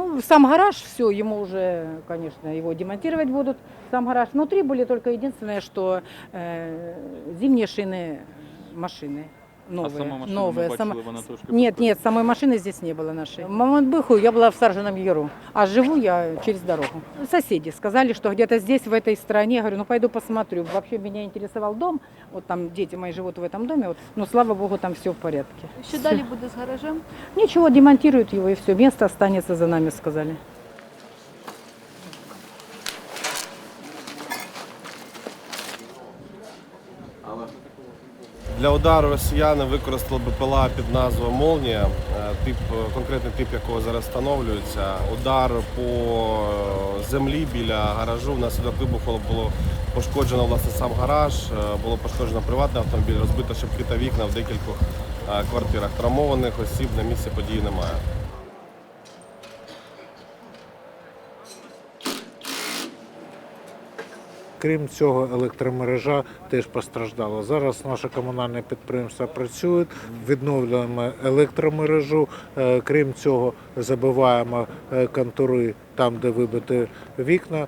Ну, сам гараж, все, ему уже, конечно, его демонтировать будут. Сам гараж. Внутри были только единственное, что э, зимние шины машины. Новые, а сама машина новые. ми Сама- бачили, вона трошки Нет, нет, самой машины здесь не было нашей. В момент быху я была в Саржином Яру, а живу я через дорогу. Соседи сказали, что где-то здесь, в этой стране, я говорю, ну пойду посмотрю. Вообще меня интересовал дом, вот там дети мои живут в этом доме, вот, но слава богу, там все в порядке. Що далі буде з гаражем? Ничего, демонтируют его и все, место останется за нами, сказали. для удару росіяни використали БПЛА під назвою Молнія, е, тип, конкретний тип якого зараз встановлюється. Удар по е, землі біля гаражу. Внаслідок вибуху було пошкоджено власне сам гараж, е, було пошкоджено приватний автомобіль, розбито шибки вікна в декількох е, квартирах. Травмованих осіб на місці події немає. Крім цього, електромережа теж постраждала. Зараз наше комунальне підприємство працює, відновлюємо електромережу. Е, крім цього, забиваємо е, контури там, де вибити вікна.